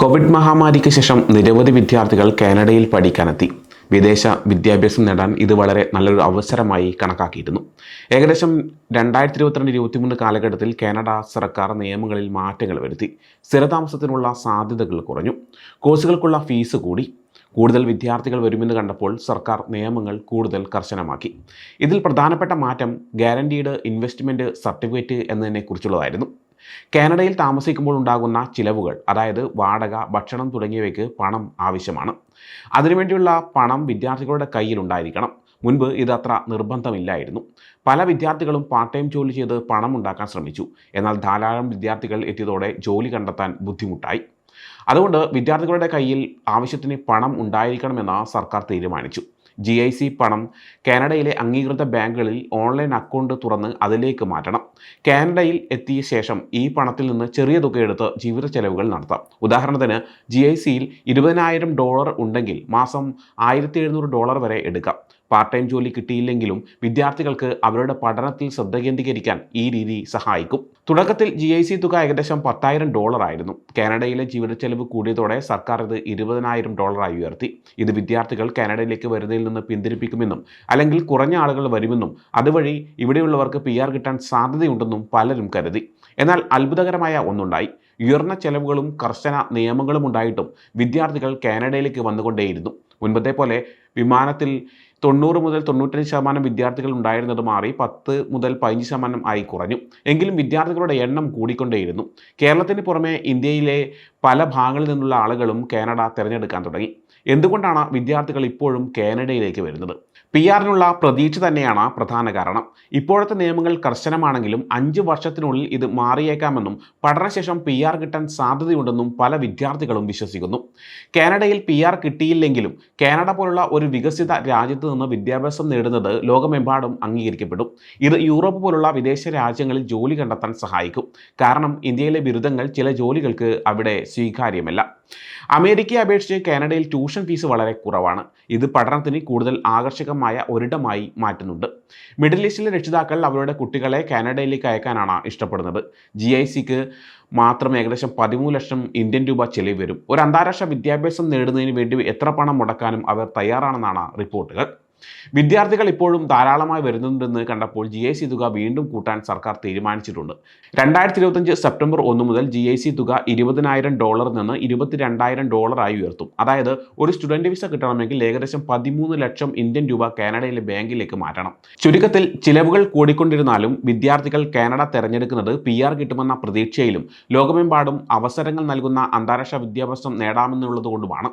Covid മഹാമാരിക്ക് ശേഷം നിരവധി വിദ്യാർത്ഥികൾ കാനഡയിൽ പഠിക്കാനെത്തി. വിദേശ വിദ്യാഭ്യാസം നേടാൻ ഇത് വളരെ നല്ലൊരു അവസരമായി കണക്കാക്കിയിരുന്നു. ഏകദേശം രണ്ടായിരത്തി ഇരുപത്തിരണ്ട് ഇരുപത്തിമൂന്ന് കാലഘട്ടത്തിൽ കാനഡ സർക്കാർ നിയമങ്ങളിൽ മാറ്റങ്ങൾ വരുത്തി. സ്ഥിരതാമസത്തിനുള്ള സാധ്യതകൾ കുറഞ്ഞു. കോഴ്സുകൾക്കുള്ള ഫീസ് കൂടി. കൂടുതൽ വിദ്യാർത്ഥികൾ വരുമെന്ന് കണ്ടപ്പോൾ സർക്കാർ നിയമങ്ങൾ കൂടുതൽ കർശനമാക്കി. ഇതിൽ പ്രധാനപ്പെട്ട മാറ്റം ഗ്യാരണ്ടീഡ് ഇൻവെസ്റ്റ്മെന്റ് സർട്ടിഫിക്കറ്റ് എന്നതിനെക്കുറിച്ചുള്ളതായിരുന്നു. കാനഡയിൽ താമസിക്കുമ്പോൾ ഉണ്ടാകുന്ന ചിലവുകൾ അതായത് വാടക ഭക്ഷണം തുടങ്ങിയവയ്ക്ക് പണം ആവശ്യമാണ്. അതിനുവേണ്ടിയുള്ള പണം വിദ്യാർത്ഥികളുടെ കയ്യിൽ ഉണ്ടായിരിക്കണം. മുൻപ് ഇത് അത്ര നിർബന്ധമില്ലായിരുന്നു. പല വിദ്യാർത്ഥികളും പാർട്ട് ടൈം ജോലി ചെയ്ത് പണം ഉണ്ടാക്കാൻ ശ്രമിച്ചു. എന്നാൽ ധാരാളം വിദ്യാർത്ഥികൾ എത്തിയതോടെ ജോലി കണ്ടെത്താൻ ബുദ്ധിമുട്ടായി. അതുകൊണ്ട് വിദ്യാർത്ഥികളുടെ കയ്യിൽ ആവശ്യത്തിന് പണം ഉണ്ടായിരിക്കണമെന്ന് സർക്കാർ തീരുമാനിച്ചു. ജി ഐ സി പണം കാനഡയിലെ അംഗീകൃത ബാങ്കുകളിൽ ഓൺലൈൻ അക്കൗണ്ട് തുറന്ന് അതിലേക്ക് മാറ്റണം. കാനഡയിൽ എത്തിയ ശേഷം ഈ പണത്തിൽ നിന്ന് ചെറിയ തുക എടുത്ത് ജീവിത ചെലവുകൾ നടത്താം. ഉദാഹരണത്തിന് ജി ഐ സിയിൽ ഇരുപതിനായിരം ഡോളർ ഉണ്ടെങ്കിൽ മാസം ആയിരത്തി എഴുന്നൂറ് ഡോളർ വരെ എടുക്കാം. പാർട്ട് ടൈം ജോലി കിട്ടിയില്ലെങ്കിലും വിദ്യാർത്ഥികൾക്ക് അവരുടെ പഠനത്തിൽ ശ്രദ്ധ കേന്ദ്രീകരിക്കാൻ ഈ രീതി സഹായിക്കും. തുടക്കത്തിൽ ജി ഐ സി തുക ഏകദേശം പത്തായിരം ഡോളർ ആയിരുന്നു. കാനഡയിലെ ജീവിത ചെലവ് കൂടിയതോടെ സർക്കാർ ഇത് ഇരുപതിനായിരം ഡോളറായി ഉയർത്തി. ഇത് വിദ്യാർത്ഥികൾ കാനഡയിലേക്ക് വരുന്നതിൽ നിന്ന് പിന്തിരിപ്പിക്കുമെന്നും അല്ലെങ്കിൽ കുറഞ്ഞ ആളുകൾ വരുമെന്നും അതുവഴി ഇവിടെയുള്ളവർക്ക് പി ആർ കിട്ടാൻ സാധ്യതയുണ്ടെന്നും പലരും കരുതി. എന്നാൽ അത്ഭുതകരമായ ഒന്നുണ്ടായി. ഉയർന്ന ചെലവുകളും കർശന നിയമങ്ങളും ഉണ്ടായിട്ടും വിദ്യാർത്ഥികൾ കാനഡയിലേക്ക് വന്നുകൊണ്ടേയിരുന്നു. മുൻപത്തെ പോലെ വിമാനത്തിൽ തൊണ്ണൂറ് മുതൽ തൊണ്ണൂറ്റഞ്ച് ശതമാനം വിദ്യാർത്ഥികൾ ഉണ്ടായിരുന്നത് മാറി പത്ത് മുതൽ പതിനഞ്ച് ശതമാനം ആയി കുറഞ്ഞു. എങ്കിലും വിദ്യാർത്ഥികളുടെ എണ്ണം കൂടിക്കൊണ്ടേയിരുന്നു. കേരളത്തിന് പുറമെ ഇന്ത്യയിലെ പല ഭാഗങ്ങളിൽ നിന്നുള്ള ആളുകളും കാനഡ തിരഞ്ഞെടുക്കാൻ തുടങ്ങി. എന്തുകൊണ്ടാണ് വിദ്യാർത്ഥികൾ ഇപ്പോഴും കാനഡയിലേക്ക് വരുന്നത്? പി ആറിനുള്ള പ്രതീക്ഷ തന്നെയാണ് പ്രധാന കാരണം. ഇപ്പോഴത്തെ നിയമങ്ങൾ കർശനമാണെങ്കിലും അഞ്ച് വർഷത്തിനുള്ളിൽ ഇത് മാറിയേക്കാമെന്നും പഠനശേഷം പി ആർ കിട്ടാൻ സാധ്യതയുണ്ടെന്നും പല വിദ്യാർത്ഥികളും വിശ്വസിക്കുന്നു. കാനഡയിൽ പി ആർ കിട്ടിയില്ലെങ്കിലും കാനഡ പോലുള്ള ഒരു വികസിത രാജ്യത്ത് നിന്ന് വിദ്യാഭ്യാസം നേടുന്നത് ലോകമെമ്പാടും അംഗീകരിക്കപ്പെടും. ഇത് യൂറോപ്പ് പോലുള്ള വിദേശ രാജ്യങ്ങളിൽ ജോലി കണ്ടെത്താൻ സഹായിക്കും. കാരണം ഇന്ത്യയിലെ ബിരുദങ്ങൾ ചില ജോലികൾക്ക് അവിടെ സ്വീകാര്യമല്ല. അമേരിക്കയെ അപേക്ഷിച്ച് കാനഡയിൽ ട്യൂഷൻ ഫീസ് വളരെ കുറവാണ്. ഇത് പഠനത്തിന് കൂടുതൽ ആകർഷകമായ ഒരിടമായി മാറ്റുന്നുണ്ട്. മിഡിൽ ഈസ്റ്റിലെ രക്ഷിതാക്കൾ അവരുടെ കുട്ടികളെ കാനഡയിലേക്ക് അയക്കാനാണ് ഇഷ്ടപ്പെടുന്നത്. ജി ഐ സിക്ക് മാത്രം ഏകദേശം പതിമൂന്ന് ലക്ഷം ഇന്ത്യൻ രൂപ ചെലവ് വരും. ഒരു അന്താരാഷ്ട്ര വിദ്യാഭ്യാസം നേടുന്നതിന് വേണ്ടി എത്ര പണം മുടക്കാനും അവർ തയ്യാറാണെന്നാണ് റിപ്പോർട്ടുകൾ. വിദ്യാർത്ഥികൾ ഇപ്പോഴും ധാരാളമായി വരുന്നുണ്ടെന്ന് കണ്ടപ്പോൾ ജി ഐ സി തുക വീണ്ടും കൂട്ടാൻ സർക്കാർ തീരുമാനിച്ചിട്ടുണ്ട്. രണ്ടായിരത്തി ഇരുപത്തഞ്ച് സെപ്റ്റംബർ ഒന്ന് മുതൽ ജി ഐ സി തുക ഇരുപതിനായിരം ഡോളറിൽ നിന്ന് ഇരുപത്തിരണ്ടായിരം ഡോളറായി ഉയർത്തും. അതായത് ഒരു സ്റ്റുഡന്റ് വിസ കിട്ടണമെങ്കിൽ ഏകദേശം പതിമൂന്ന് ലക്ഷം ഇന്ത്യൻ രൂപ കാനഡയിലെ ബാങ്കിലേക്ക് മാറ്റണം. ചുരുക്കത്തിൽ ചിലവുകൾ കൂടിക്കൊണ്ടിരുന്നാലും വിദ്യാർത്ഥികൾ കാനഡ തിരഞ്ഞെടുക്കുന്നത് പി ആർ കിട്ടുമെന്ന പ്രതീക്ഷയിലും ലോകമെമ്പാടും അവസരങ്ങൾ നൽകുന്ന അന്താരാഷ്ട്ര വിദ്യാഭ്യാസം നേടാമെന്നുള്ളതുകൊണ്ടുമാണ്.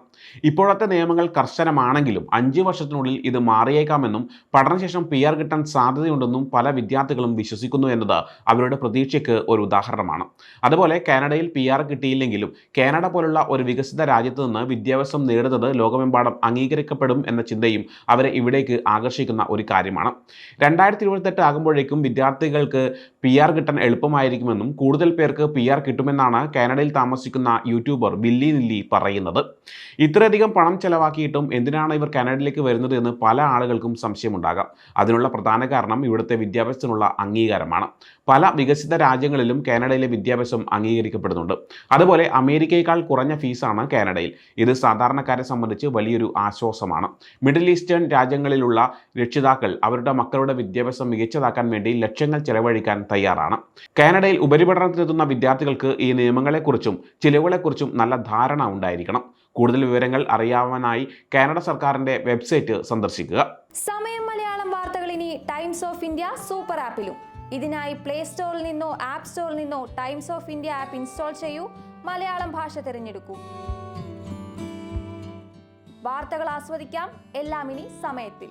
ഇപ്പോഴത്തെ നിയമങ്ങൾ കർശനമാണെങ്കിലും അഞ്ച് വർഷത്തിനുള്ളിൽ ഇത് മാറിയേക്കാമെന്നും പഠനശേഷം പി ആർ കിട്ടാൻ സാധ്യതയുണ്ടെന്നും പല വിദ്യാർത്ഥികളും വിശ്വസിക്കുന്നു എന്നത് അവരുടെ പ്രതീക്ഷയ്ക്ക് ഒരു ഉദാഹരണമാണ്. അതുപോലെ കാനഡയിൽ പി ആർ കിട്ടിയില്ലെങ്കിലും കാനഡ പോലുള്ള ഒരു വികസിത രാജ്യത്ത് നിന്ന് വിദ്യാഭ്യാസം നേടുന്നത് ലോകമെമ്പാടും അംഗീകരിക്കപ്പെടും എന്ന ചിന്തയും അവരെ ഇവിടേക്ക് ആകർഷിക്കുന്ന ഒരു കാര്യമാണ്. രണ്ടായിരത്തി ഇരുപത്തെട്ട് ആകുമ്പോഴേക്കും വിദ്യാർത്ഥികൾക്ക് പി ആർ കിട്ടാൻ എളുപ്പമായിരിക്കുമെന്നും കൂടുതൽ പേർക്ക് പി ആർ കിട്ടുമെന്നാണ് കാനഡയിൽ താമസിക്കുന്ന യൂട്യൂബർ ബില്ലി നില്ലി പറയുന്നത്. ഇത്രയധികം പണം ചെലവാക്കിയിട്ടും എന്തിനാണ് ഇവർ കാനഡയിലേക്ക് വരുന്നത് എന്ന് പല ആളുകൾക്കും സംശയമുണ്ടാകാം. അതിനുള്ള പ്രധാന കാരണം ഇവിടുത്തെ വിദ്യാഭ്യാസത്തിനുള്ള അംഗീകാരമാണ്. പല വികസിത രാജ്യങ്ങളിലും കാനഡയിലെ വിദ്യാഭ്യാസം അംഗീകരിക്കപ്പെടുന്നുണ്ട്. അതുപോലെ അമേരിക്കയേക്കാൾ കുറഞ്ഞ ഫീസാണ് കാനഡയിൽ. ഇത് സാധാരണക്കാരെ സംബന്ധിച്ച് വലിയൊരു ആശ്വാസമാണ്. മിഡിൽ ഈസ്റ്റേൺ രാജ്യങ്ങളിലുള്ള രക്ഷിതാക്കൾ അവരുടെ മക്കളുടെ വിദ്യാഭ്യാസം മികച്ചതാക്കാൻ വേണ്ടി ലക്ഷ്യങ്ങൾ ചെലവഴിക്കാൻ തയ്യാറാണ്. കാനഡയിൽ ഉപരിപഠനത്തിനെത്തുന്ന വിദ്യാർത്ഥികൾക്ക് ഈ നിയമങ്ങളെക്കുറിച്ചും ചിലവുകളെക്കുറിച്ചും നല്ല ധാരണ ഉണ്ടായിരിക്കണം. കൂടുതൽ വിവരങ്ങൾ അറിയാവാനായി കാനഡ സർക്കാരിന്റെ വെബ്സൈറ്റ് സന്ദർശിക്കുക. സമയം മലയാളം വാർത്തകൾ ഇനി ടൈംസ് ഓഫ് ഇന്ത്യ സൂപ്പർ ആപ്പിലും. ഇതിനായി പ്ലേ സ്റ്റോറിൽ നിന്നോ ആപ്പ് സ്റ്റോറിൽ നിന്നോ Times of India app install ചെയ്യൂ. മലയാളം ഭാഷ തിരഞ്ഞെടുക്കൂ. വാർത്തകൾ ആസ്വദിക്കാം. എല്ലാം ഇനി സമയത്തിൽ.